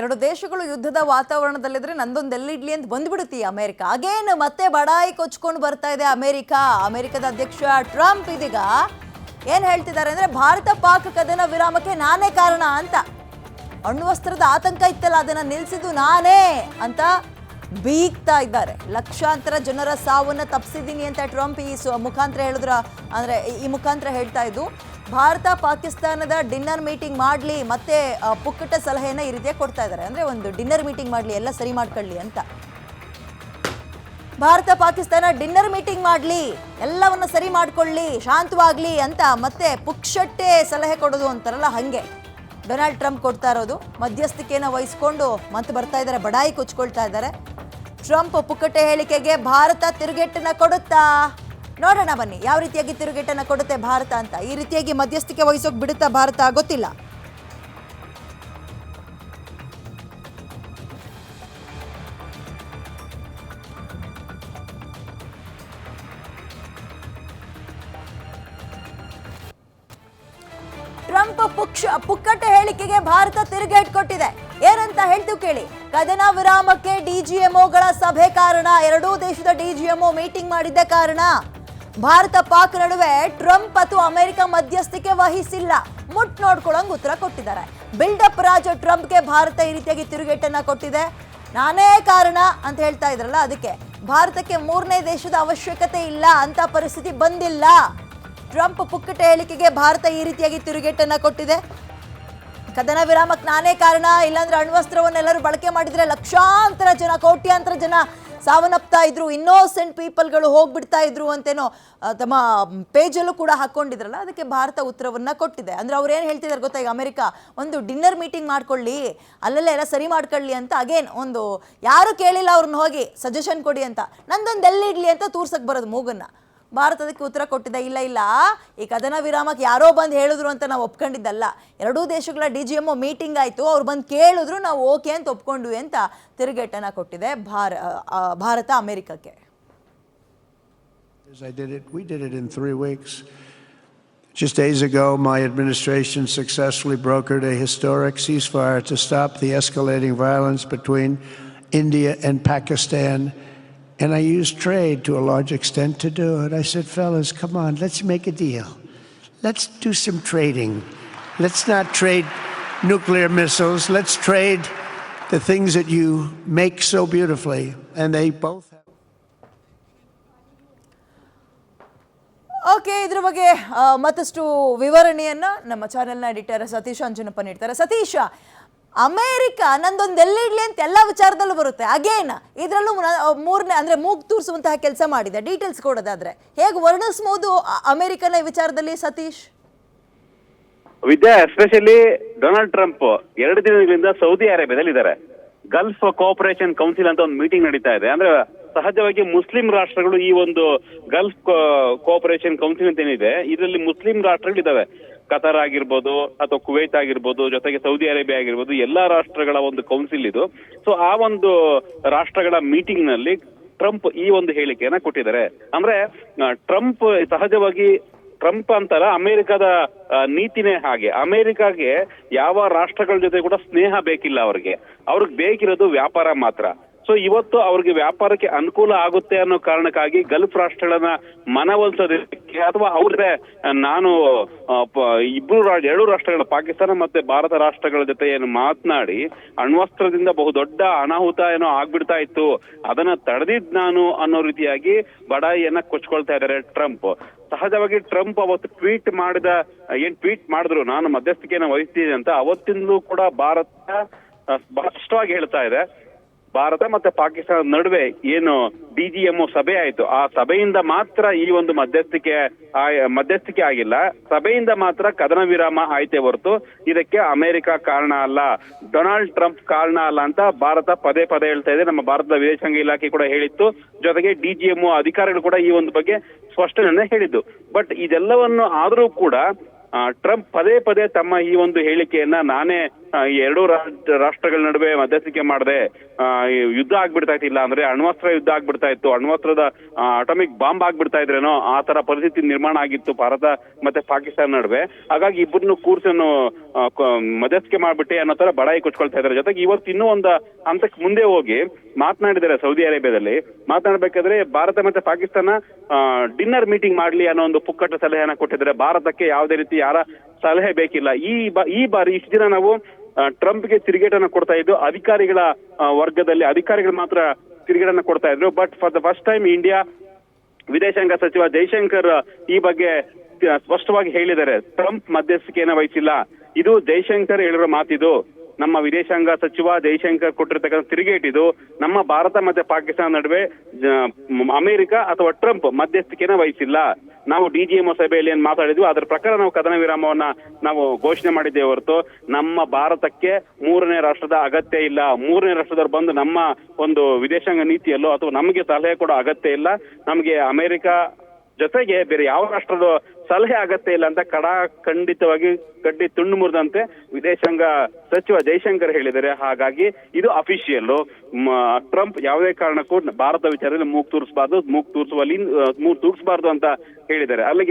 ಎರಡು ದೇಶಗಳು ಯುದ್ಧದ ವಾತಾವರಣದಲ್ಲಿದ್ರೆ ನಂದೊಂದು ಎಲ್ಲಿಡ್ಲಿ ಅಂತ ಬಂದ್ಬಿಡುತ್ತೆ ಅಮೆರಿಕ. ಅಗೇನ್ ಮತ್ತೆ ಬಡಾಯಿ ಕೊಚ್ಕೊಂಡು ಬರ್ತಾ ಇದೆ ಅಮೆರಿಕ. ಅಮೆರಿಕದ ಅಧ್ಯಕ್ಷ ಟ್ರಂಪ್ ಇದೀಗ ಏನ್ ಹೇಳ್ತಿದ್ದಾರೆ ಅಂದ್ರೆ ಭಾರತ ಪಾಕ್ ಕದನ ವಿರಾಮಕ್ಕೆ ನಾನೇ ಕಾರಣ ಅಂತ. ಅಣ್ವಸ್ತ್ರದ ಆತಂಕ ಇತ್ತಲ್ಲ, ಅದನ್ನ ನಿಲ್ಸಿದ್ದು ನಾನೇ ಅಂತ ಬೀಗ್ತಾ ಇದ್ದಾರೆ. ಲಕ್ಷಾಂತರ ಜನರ ಸಾವನ್ನ ತಪ್ಪಿಸಿದ್ದೀನಿ ಅಂತ ಟ್ರಂಪ್ ಈ ಮುಖಾಂತರ ಹೇಳಿದ್ರ ಅಂದ್ರೆ ಈ ಮುಖಾಂತರ ಹೇಳ್ತಾ ಇದ್ದು ಭಾರತ ಪಾಕಿಸ್ತಾನದ ಡಿನ್ನರ್ ಮೀಟಿಂಗ್ ಮಾಡಲಿ, ಮತ್ತೆ ಪುಕ್ಕಟ ಸಲಹೆಯನ್ನ ಈ ರೀತಿಯಾಗಿ ಕೊಡ್ತಾ ಇದ್ದಾರೆ ಅಂದರೆ ಒಂದು ಡಿನ್ನರ್ ಮೀಟಿಂಗ್ ಮಾಡಲಿ, ಎಲ್ಲ ಸರಿ ಮಾಡ್ಕೊಳ್ಳಿ ಅಂತ. ಭಾರತ ಪಾಕಿಸ್ತಾನ ಡಿನ್ನರ್ ಮೀಟಿಂಗ್ ಮಾಡಲಿ, ಎಲ್ಲವನ್ನು ಸರಿ ಮಾಡ್ಕೊಳ್ಳಿ, ಶಾಂತವಾಗಲಿ ಅಂತ ಮತ್ತೆ ಪುಕ್ಷಟ್ಟೆ ಸಲಹೆ ಕೊಡೋದು ಅಂತಾರಲ್ಲ ಹಂಗೆ. ಡೊನಾಲ್ಡ್ ಟ್ರಂಪ್ ಕೊಡ್ತಾ ಇರೋದು ಮಧ್ಯಸ್ಥಿಕೆಯನ್ನು ವಹಿಸ್ಕೊಂಡು ಮತ್ತೆ ಬರ್ತಾ ಇದ್ದಾರೆ ಬಡಾಯಿ ಕೊಚ್ಕೊಳ್ತಾ ಇದ್ದಾರೆ ಟ್ರಂಪ್ ಪುಕ್ಕಟೆ ಹೇಳಿಕೆಗೆ ಭಾರತ ತಿರುಗೇಟನ್ನು ಕೊಡುತ್ತಾ? ನೋಡೋಣ ಬನ್ನಿ, ಯಾವ ರೀತಿಯಾಗಿ ತಿರುಗೇಟನ್ನ ಕೊಡುತ್ತೆ ಭಾರತ ಅಂತ. ಈ ರೀತಿಯಾಗಿ ಮಧ್ಯಸ್ಥಿಕೆ ವಹಿಸೋಕೆ ಬಿಡುತ್ತಾ ಭಾರತ ಗೊತ್ತಿಲ್ಲ. ಟ್ರಂಪ್ ಪುಕ್ಷ ಪುಕ್ಕಟ ಹೇಳಿಕೆಗೆ ಭಾರತ ತಿರುಗೇಟ್ ಕೊಟ್ಟಿದೆ. ಏನಂತ ಹೇಳ್ತು ಕೇಳಿ, ಕದನ ವಿರಾಮಕ್ಕೆ ಡಿಜಿಎಂಒಗಳ ಸಭೆ ಕಾರಣ. ಎರಡೂ ದೇಶದ ಡಿಜಿಎಂಒ ಮೀಟಿಂಗ್ ಮಾಡಿದ್ದ ಕಾರಣ. ಭಾರತ ಪಾಕ್ ನಡುವೆ ಟ್ರಂಪ್ ಅಥವಾ ಅಮೆರಿಕ ಮಧ್ಯಸ್ಥಿಕೆ ವಹಿಸಿಲ್ಲ. ಮುಟ್ ನೋಡ್ಕೊಳಂಗ್ ಉತ್ತರ ಕೊಟ್ಟಿದ್ದಾರೆ. ಬಿಲ್ಡಪ್ ರಾಜ ಟ್ರಂಪ್ಗೆ ಭಾರತ ಈ ರೀತಿಯಾಗಿ ತಿರುಗೇಟನ್ನ ಕೊಟ್ಟಿದೆ. ನಾನೇ ಕಾರಣ ಅಂತ ಹೇಳ್ತಾ ಇದ್ರಲ್ಲ ಅದಕ್ಕೆ. ಭಾರತಕ್ಕೆ ಮೂರನೇ ದೇಶದ ಅವಶ್ಯಕತೆ ಇಲ್ಲ ಅಂತ ಪರಿಸ್ಥಿತಿ ಬಂದಿಲ್ಲ. ಟ್ರಂಪ್ ಪುಕ್ಕಟ ಹೇಳಿಕೆಗೆ ಭಾರತ ಈ ರೀತಿಯಾಗಿ ತಿರುಗೇಟನ್ನ ಕೊಟ್ಟಿದೆ. ಕದನ ವಿರಾಮಕ್ಕೆ ನಾನೇ ಕಾರಣ, ಇಲ್ಲಾಂದ್ರೆ ಅಣ್ವಸ್ತ್ರವನ್ನೆಲ್ಲರೂ ಬಳಕೆ ಮಾಡಿದ್ರೆ ಲಕ್ಷಾಂತರ ಜನ, ಕೋಟ್ಯಾಂತರ ಜನ ಸಾವನ್ನಪ್ತಾ ಇದ್ರು ಇನ್ನೋಸೆಂಟ್ ಪೀಪಲ್ಗಳು ಹೋಗ್ಬಿಡ್ತಾ ಇದ್ರು ಅಂತೇನೋ ತಮ್ಮ ಪೇಜಲ್ಲೂ ಕೂಡ ಹಾಕೊಂಡಿದ್ರಲ್ಲ, ಅದಕ್ಕೆ ಭಾರತ ಉತ್ತರವನ್ನ ಕೊಟ್ಟಿದೆ. ಅಂದ್ರೆ ಅವ್ರು ಏನು ಹೇಳ್ತಿದ್ದಾರೆ ಗೊತ್ತಾ? ಈಗ ಅಮೆರಿಕ, ಒಂದು ಡಿನ್ನರ್ ಮೀಟಿಂಗ್ ಮಾಡ್ಕೊಳ್ಳಿ, ಅಲ್ಲೆಲ್ಲ ಎಲ್ಲ ಸರಿ ಮಾಡ್ಕೊಳ್ಳಿ ಅಂತ ಅಗೇನ್ ಒಂದು, ಯಾರು ಕೇಳಿಲ್ಲ ಅವ್ರನ್ನ ಹೋಗಿ ಸಜೆಷನ್ ಕೊಡಿ ಅಂತ. ನಂದೊಂದು ಎಲ್ಲಿಡ್ಲಿ ಅಂತ ತೂರ್ಸಕ್ ಬರೋದು ಮೂಗನ್ನ. ಭಾರತದಕ್ಕೆ ಉತ್ತರ ಕೊಟ್ಟಿದೆ ಇಲ್ಲ ಇಲ್ಲ ಈ ಕದನ ವಿರಾಮಕ್ಕೆ ಯಾರೋ ಬಂದು ಹೇಳಿದ್ರು ಅಂತ ನಾವು ಒಪ್ಕೊಂಡಿದ್ದಲ್ಲ ಎರಡೂ ದೇಶಗಳ ಡಿ ಜಿ ಎಂ ಮೀಟಿಂಗ್ ಆಯಿತು ಅವ್ರು ಬಂದು ಕೇಳಿದ್ರು ನಾವು ಓಕೆ ಅಂತ ಒಪ್ಕೊಂಡ್ವಿ ಅಂತ ತಿರುಗೇಟನ್ನು ಕೊಟ್ಟಿದೆ ಭಾರ ಭಾರತ ಅಮೆರಿಕಕ್ಕೆ I did it, we did it in three weeks. Just days ago, my administration successfully brokered a historic ceasefire to stop the escalating violence between India and Pakistan. And I used trade to a large extent to do it. I said, fellas, come on, let's make a deal. Let's do some trading. Let's not trade nuclear missiles. Let's trade the things that you make so beautifully. And they both have. Okay ಇದ್ರ ಬಗ್ಗೆ ಆ, ಮತ್ತಷ್ಟು ವಿವರಣೆಯನ್ನ ನಮ್ಮ ಚಾನೆಲ್ನ editor Satish Anjanappa ನೀಡ್ತಾರೆ Satish America, ನಂದೊಂದು ಎಲ್ಲಿಡ್ಲಿ ಅಂತ ಎಲ್ಲ ವಿಚಾರದಲ್ಲೂ ಬರುತ್ತೆ. ಅಗೇನ್ ಇದರಲ್ಲೂ ಮೂರನೇ, ಅಂದ್ರೆ ಮೂಗ್ ತೂರಿಸುವಂತಹ ಕೆಲಸ ಮಾಡಿದೆ. ಡೀಟೇಲ್ಸ್ ಕೊಡೋದಾದ್ರೆ. ಹೇಗೆ ವರ್ಣಿಸ್ಬೋದು ಅಮೇರಿಕನ ವಿಚಾರದಲ್ಲಿ Satish? Vidya especially Donald Trump ಎರಡು ದಿನಗಳಿಂದ ಸೌದಿ ಅರೇಬಿಯಾದಲ್ಲಿ ಇದ್ದಾರೆ. ಗಲ್ಫ್ ಕೋಆಪರೇಷನ್ ಕೌನ್ಸಿಲ್ ಅಂತ ಒಂದು ಮೀಟಿಂಗ್ ನಡೀತಾ ಇದೆ. ಅಂದ್ರೆ ಸಹಜವಾಗಿ ಮುಸ್ಲಿಂ ರಾಷ್ಟ್ರಗಳು ಈ ಒಂದು ಗಲ್ಫ್ ಕೋಆಪರೇಷನ್ ಕೌನ್ಸಿಲ್ ಅಂತ ಏನಿದೆ ಇದರಲ್ಲಿ ಮುಸ್ಲಿಂ ರಾಷ್ಟ್ರಗಳು ಇದಾವೆ ಕತಾರ್ ಆಗಿರ್ಬೋದು ಅಥವಾ ಕುವೈತ್ ಆಗಿರ್ಬೋದು, ಜೊತೆಗೆ ಸೌದಿ ಅರೇಬಿಯಾ ಆಗಿರ್ಬೋದು, ಎಲ್ಲಾ ರಾಷ್ಟ್ರಗಳ ಒಂದು ಕೌನ್ಸಿಲ್ ಇದು. ಸೊ ಆ ಒಂದು ರಾಷ್ಟ್ರಗಳ ಮೀಟಿಂಗ್ನಲ್ಲಿ ಟ್ರಂಪ್ ಈ ಒಂದು ಹೇಳಿಕೆಯನ್ನ ಕೊಟ್ಟಿದ್ದಾರೆ. ಅಂದ್ರೆ ಟ್ರಂಪ್ ಸಹಜವಾಗಿ ಟ್ರಂಪ್ ಅಂತಾರ ಅಮೆರಿಕದ ನೀತಿನೇ ಹಾಗೆ. ಅಮೆರಿಕಾಗೆ ಯಾವ ರಾಷ್ಟ್ರಗಳ ಜೊತೆ ಕೂಡ ಸ್ನೇಹ ಬೇಕಿಲ್ಲ ಅವ್ರಿಗೆ. ಅವ್ರಿಗೆ ಬೇಕಿರೋದು ವ್ಯಾಪಾರ ಮಾತ್ರ. ಸೊ ಇವತ್ತು ಅವ್ರಿಗೆ ವ್ಯಾಪಾರಕ್ಕೆ ಅನುಕೂಲ ಆಗುತ್ತೆ ಅನ್ನೋ ಕಾರಣಕ್ಕಾಗಿ ಗಲ್ಫ್ ರಾಷ್ಟ್ರಗಳನ್ನ ಮನವೊಲಿಸೋದಕ್ಕೆ ಅಥವಾ ಅವ್ರದೇ ನಾನು ಆ, ಇಬ್ರು ರಾ- ಎರಡು ರಾಷ್ಟ್ರಗಳ ಪಾಕಿಸ್ತಾನ ಮತ್ತೆ ಭಾರತ ರಾಷ್ಟ್ರಗಳ ಜೊತೆ ಏನು ಮಾತನಾಡಿ ಅಣ್ವಸ್ತ್ರದಿಂದ ಬಹುದೊಡ್ಡ ಅನಾಹುತ ಏನೋ ಆಗ್ಬಿಡ್ತಾ ಇತ್ತು. ಅದನ್ನ ತಡೆದಿದ್ ನಾನು ಅನ್ನೋ ರೀತಿಯಾಗಿ ಬಡಾಯಿಯನ್ನ ಕೊಚ್ಕೊಳ್ತಾ ಇದ್ದಾರೆ ಟ್ರಂಪ್. ಸಹಜವಾಗಿ ಟ್ರಂಪ್ ಅವತ್ತು ಟ್ವೀಟ್ ಮಾಡಿದ ಏನ್ ಟ್ವೀಟ್ ಮಾಡಿದ್ರು ನಾನು ಮಧ್ಯಸ್ಥಿಕೆಯನ್ನು ವಹಿಸ್ತೀನಿ ಅಂತ ಅವತ್ತಿಂದಲೂ ಕೂಡ ಭಾರತ ಸ್ಪಷ್ಟವಾಗಿ ಹೇಳ್ತಾ ಇದೆ. ಭಾರತ ಮತ್ತೆ ಪಾಕಿಸ್ತಾನದ ನಡುವೆ ಏನು ಡಿಜಿಎಂಒ ಸಭೆ ಆಯ್ತು. ಆ ಸಭೆಯಿಂದ ಮಾತ್ರ ಈ ಒಂದು ಮಧ್ಯಸ್ಥಿಕೆ ಮಧ್ಯಸ್ಥಿಕೆ ಆಗಿಲ್ಲ. ಸಭೆಯಿಂದ ಮಾತ್ರ ಕದನ ವಿರಾಮ ಆಯ್ತೆ ಹೊರತು ಇದಕ್ಕೆ ಅಮೆರಿಕ ಕಾರಣ ಅಲ್ಲ. ಡೊನಾಲ್ಡ್ ಟ್ರಂಪ್ ಕಾರಣ ಅಲ್ಲ ಅಂತ ಭಾರತ ಪದೇ ಪದೇ ಹೇಳ್ತಾ ಇದೆ. ನಮ್ಮ ಭಾರತದ ವಿದೇಶಾಂಗ ಇಲಾಖೆ ಕೂಡ ಹೇಳಿತ್ತು. ಜೊತೆಗೆ ಡಿಜಿಎಂಒ ಅಧಿಕಾರಿಗಳು ಕೂಡ ಈ ಒಂದು ಬಗ್ಗೆ ಸ್ಪಷ್ಟನೆ ಹೇಳಿದ್ದು. ಬಟ್ ಇದೆಲ್ಲವನ್ನು ಆದರೂ ಕೂಡ ಟ್ರಂಪ್ ಪದೇ ಪದೇ ತಮ್ಮ ಈ ಒಂದು ಹೇಳಿಕೆಯನ್ನ ನಾನೇ ಎರಡೂ ರಾಷ್ಟ್ರ- ರಾಷ್ಟ್ರಗಳ ನಡುವೆ ಮಧ್ಯಸ್ಥಿಕೆ ಮಾಡದೆ ಯುದ್ಧ ಆಗ್ಬಿಡ್ತಾ ಇತ್ತು. ಇಲ್ಲ ಅಂದ್ರೆ ಅಣ್ವಸ್ತ್ರ ಯುದ್ಧ ಆಗ್ಬಿಡ್ತಾ ಇತ್ತು. ಅಣ್ವಸ್ತ್ರದ ಅಟಮಿಕ್ ಬಾಂಬ್ ಆಗ್ಬಿಡ್ತಾ ಇದ್ರೇನೋ ಆ ತರ ಪರಿಸ್ಥಿತಿ ನಿರ್ಮಾಣ ಆಗಿತ್ತು ಭಾರತ ಮತ್ತೆ ಪಾಕಿಸ್ತಾನ ನಡುವೆ. ಹಾಗಾಗಿ ಇಬ್ಬರನ್ನು ಕೂರ್ಸನ್ನು ಮಧ್ಯಸ್ಥಿಕೆ ಮಾಡ್ಬಿಟ್ಟೆ ಅನ್ನೋ ತರ ಬಡಾಯಿ ಕೊಚ್ಕೊಳ್ತಾ ಇದ್ದಾರೆ. ಜೊತೆಗೆ ಇವತ್ತು ಇನ್ನೂ ಒಂದು ಹಂತಕ್ಕೆ ಮುಂದೆ ಹೋಗಿ ಮಾತನಾಡಿದ್ದಾರೆ ಸೌದಿ ಅರೇಬಿಯಾದಲ್ಲಿ. ಮಾತನಾಡಬೇಕಾದ್ರೆ ಭಾರತ ಮತ್ತೆ ಪಾಕಿಸ್ತಾನ ಡಿನ್ನರ್ ಮೀಟಿಂಗ್ ಮಾಡ್ಲಿ ಅನ್ನೋ ಒಂದು ಪುಕ್ಕಟ್ಟ ಸಲಹೆಯನ್ನ ಕೊಟ್ಟಿದ್ದಾರೆ. ಭಾರತಕ್ಕೆ ಯಾವುದೇ ರೀತಿ ಯಾರ ಸಲಹೆ ಬೇಕಿಲ್ಲ. ಈ ಈ ಬಾರಿ ಇಷ್ಟು ದಿನ ನಾವು ಟ್ರಂಪ್ಗೆ ತಿರುಗೇಟನ್ನ ಕೊಡ್ತಾ ಇದ್ದು ಅಧಿಕಾರಿಗಳ ವರ್ಗದಲ್ಲಿ ಅಧಿಕಾರಿಗಳು ಮಾತ್ರ ತಿರುಗೇಟನ್ನ ಕೊಡ್ತಾ ಇದ್ರು. But for the first time India ವಿದೇಶಾಂಗ ಸಚಿವ ಜೈಶಂಕರ್ ಈ ಬಗ್ಗೆ ಸ್ಪಷ್ಟವಾಗಿ ಹೇಳಿದ್ದಾರೆ. ಟ್ರಂಪ್ ಮಧ್ಯಸ್ಥಿಕೆಯನ್ನ ವಹಿಸಿಲ್ಲ. ಇದು ಜೈಶಂಕರ್ ಹೇಳಿರೋ ಮಾತಿದು. ನಮ್ಮ ವಿದೇಶಾಂಗ ಸಚಿವ ಜೈಶಂಕರ್ ಕೊಟ್ಟಿರ್ತಕ್ಕಂಥ ತಿರುಗೇಟಿದು ನಮ್ಮ ಭಾರತ ಮತ್ತೆ ಪಾಕಿಸ್ತಾನ ನಡುವೆ ಅಮೆರಿಕ ಅಥವಾ ಟ್ರಂಪ್ ಮಧ್ಯಸ್ಥಿಕೆನ ವಹಿಸಿಲ್ಲ. ನಾವು ಡಿಜಿಎಂ ಸಭೆಯಲ್ಲಿ ಏನ್ ಮಾತಾಡಿದ್ವಿ ಅದರ ಪ್ರಕಾರ ನಾವು ಕದನ ವಿರಾಮವನ್ನ ನಾವು ಘೋಷಣೆ ಮಾಡಿದ್ದೇವೆ ಹೊರತು ನಮ್ಮ ಭಾರತಕ್ಕೆ ಮೂರನೇ ರಾಷ್ಟ್ರದ ಅಗತ್ಯ ಇಲ್ಲ. ಮೂರನೇ ರಾಷ್ಟ್ರದವ್ರು ಬಂದು ನಮ್ಮ ಒಂದು ವಿದೇಶಾಂಗ ನೀತಿಯಲ್ಲೋ ಅಥವಾ ನಮಗೆ ಸಲಹೆ ಕೊಡೋ ಅಗತ್ಯ ಇಲ್ಲ. ನಮಗೆ ಅಮೆರಿಕ ಜೊತೆಗೆ ಬೇರೆ ಯಾವ ರಾಷ್ಟ್ರದ ಸಲಹೆ ಆಗತ್ತೆ ಇಲ್ಲ ಅಂತ ಕಡಾ ಖಂಡಿತವಾಗಿ ಕಡ್ಡಿ ತುಂಡು ಮುರಿದಂತೆ ವಿದೇಶಾಂಗ ಸಚಿವ ಜೈಶಂಕರ್ ಹೇಳಿದ್ದಾರೆ. ಹಾಗಾಗಿ ಇದು ಅಫಿಷಿಯಲ್ ಟ್ರಂಪ್ ಯಾವುದೇ ಕಾರಣಕ್ಕೂ ಭಾರತ ವಿಚಾರದಲ್ಲಿ ಮೂಗ್ ತೂರಿಸಬಾರ್ದು, ಮೂಗ್ ತೂರಿಸುವಲ್ಲಿ ಮೂಗ್ ತೂರಿಸಬಾರ್ದು ಅಂತ ಹೇಳಿದ್ದಾರೆ. ಅಲ್ಲಿಗೆ